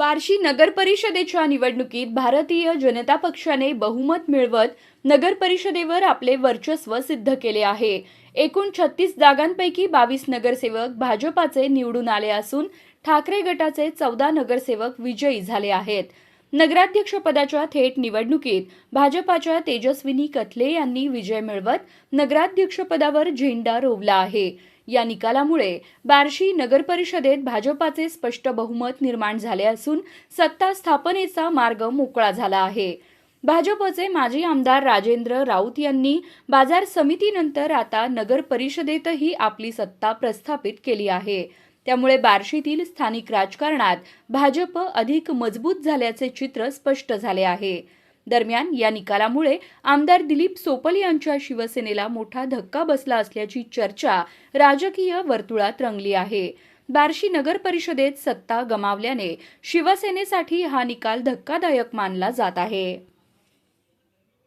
बार्शी नगर परिषदेच्या निवडणुकीत भारतीय जनता पक्षाने बहुमत मिळवत नगर परिषदेवर आपले वर्चस्व सिद्ध केले आहे. एकूण छत्तीस जागांपैकी बावीस नगरसेवक भाजपाचे निवडून आले असून ठाकरे गटाचे चौदा नगरसेवक विजयी झाले आहेत. नगराध्यक्षपदाच्या थेट निवडणुकीत भाजपाच्या तेजस्विनी कथले यांनी विजय मिळवत नगराध्यक्षपदावर झेंडा रोवला आहे. या निकालामुळे बार्शी नगरपरिषदेत भाजपाचे स्पष्ट बहुमत निर्माण झाले असून सत्ता स्थापनेचा मार्ग मोकळा झाला आहे. भाजपचे माजी आमदार राजेंद्र राऊत यांनी बाजार समितीनंतर आता नगर परिषदेतही आपली सत्ता प्रस्थापित केली आहे. त्यामुळे बार्शीतील स्थानिक राजकारणात भाजप अधिक मजबूत झाल्याचे चित्र स्पष्ट झाले आहे. दरम्यान या निकालामुळे आमदार दिलीप सोपल यांच्या शिवसेनेला मोठा धक्का बसला असल्याची चर्चा राजकीय वर्तुळात रंगली आहे. बार्शी नगर परिषदेत सत्ता गमावल्याने शिवसेनेसाठी हा निकाल धक्कादायक मानला जात आहे.